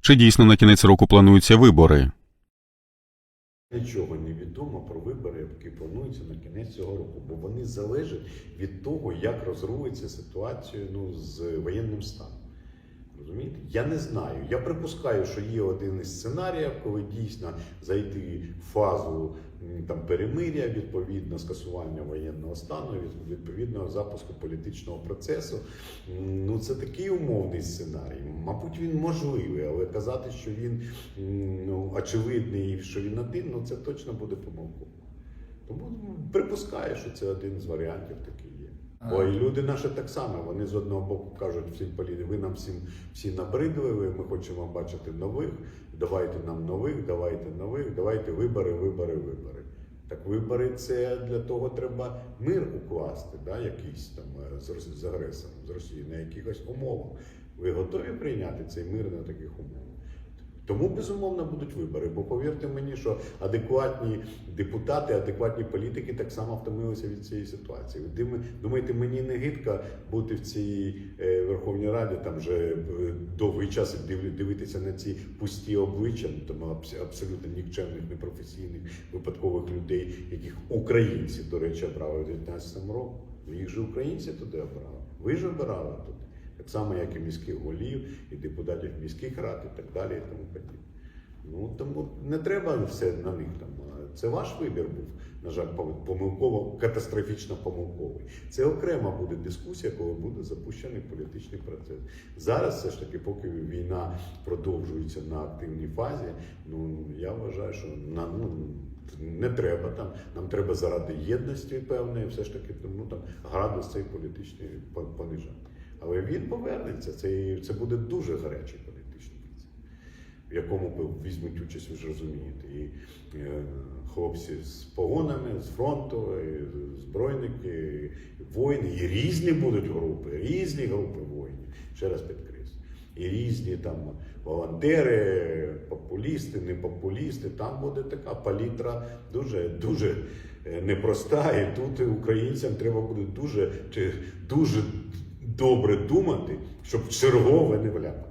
Чи дійсно на кінець року плануються вибори? Нічого не відомо про вибори, які плануються на кінець цього року, бо вони залежать від того, як розрується ситуація ну, з воєнним станом. Розумієте? Я не знаю. Я припускаю, що є один із сценаріїв, коли дійсно зайти в фазу там, перемиря, відповідно скасування воєнного стану, від- відповідного запуску політичного процесу. Ну, це такий умовний сценарій. Мабуть, він можливий, але казати, що він ну, очевидний, і що він один, ну це точно буде помилково. Тому ну, припускаю, що це один з варіантів такий є. Бо і люди наші так само, вони з одного боку кажуть всім політикам, ви нам всім всі набридли, ви- ми хочемо бачити нових, давайте нам нових, давайте нових, давайте вибори, вибори, вибори. Так вибори це для того треба мир укласти, да, якийсь там е, з, з агресором, з Росією, на якихось умовах. Ви готові прийняти цей мир на таких умовах? Тому безумовно будуть вибори. Бо повірте мені, що адекватні депутати, адекватні політики так само втомилися від цієї ситуації. Думаєте, мені не гидко бути в цій е, Верховній Раді, там вже е, довгий час дивитися на ці пусті обличчя, ну, там абсолютно нікчемних, непрофесійних, випадкових людей, яких українці, до речі, обрали в 19 році. Ну, Їх же українці туди обрали. Ви ж обирали туди. Так само, як і міських голів, і депутатів міських рад, і так далі, і тому подібне. Ну тому не треба все на них там. Це ваш вибір був, на жаль, помилково, катастрофічно помилковий. Це окрема буде дискусія, коли буде запущений політичний процес. Зараз, все ж таки, поки війна продовжується на активній фазі, ну я вважаю, що на ну. Не треба там, нам треба заради єдності певної, все ж таки, тому там градус цей політичний по- понижати. Але він повернеться. Це, це буде дуже гарячий політичний процес, в якому візьмуть участь, ви ж розумієте. І е, хлопці з погонами, з фронту, і збройники, і воїни, і різні будуть групи, різні групи воїнів. Ще раз підкреслю. І різні там волонтери, популісти, не популісти. Там буде така палітра дуже, дуже е, непроста. І тут українцям треба буде дуже, дуже добре думати, щоб чергове не вляпати.